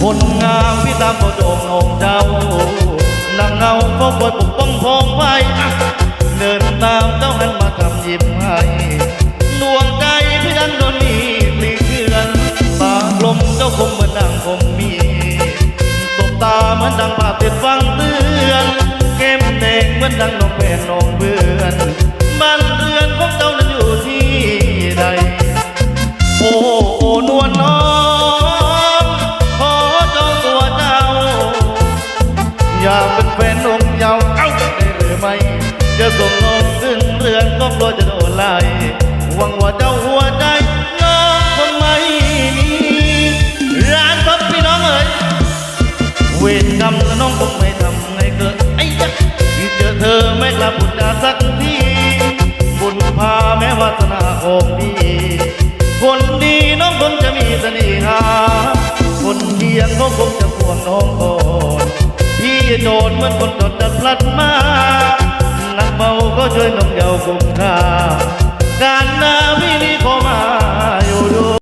คนงามพี่ตามก็โจงโหนงเจ้านางเงาก็คอยปกป้องพองไว้เดินตามเจ้าหันมาทำยิ้มให้ดวงใจพี่ดันโดนนีปลีเกลื่อนตากลมเจ้าคงเหมือนดังคมมีตบตาเหมือนดังภาพติดฟังเตือน เกมเด็กเหมือนดังน้องแฟนนองเพื่อนากเป็นแฟนนงเยาวเอ้าได้หรือไม่จะส่งน้องขึ้นเรือนก็กลัวจะโดนไล่หวังว่าเจ้าหัวใจน้องคงไม่มีร้านครับพี่น้องเอ๋ยเวรกรรมน้องคงไม่ทำไงเกิดไอ้ยักษ์ที่เจอเธอไม่กลับบุญดาสักทีบุญพาแม้วาสนาคงดีคนดีน้องคงจะมีเสน่หาคนเคียงก็คงจะห่วงน้องก่อ นเมือนคนตดดัดพลัดมานักเมาก็ช่วยน้องเยาวคุ้คาการนาวิริคม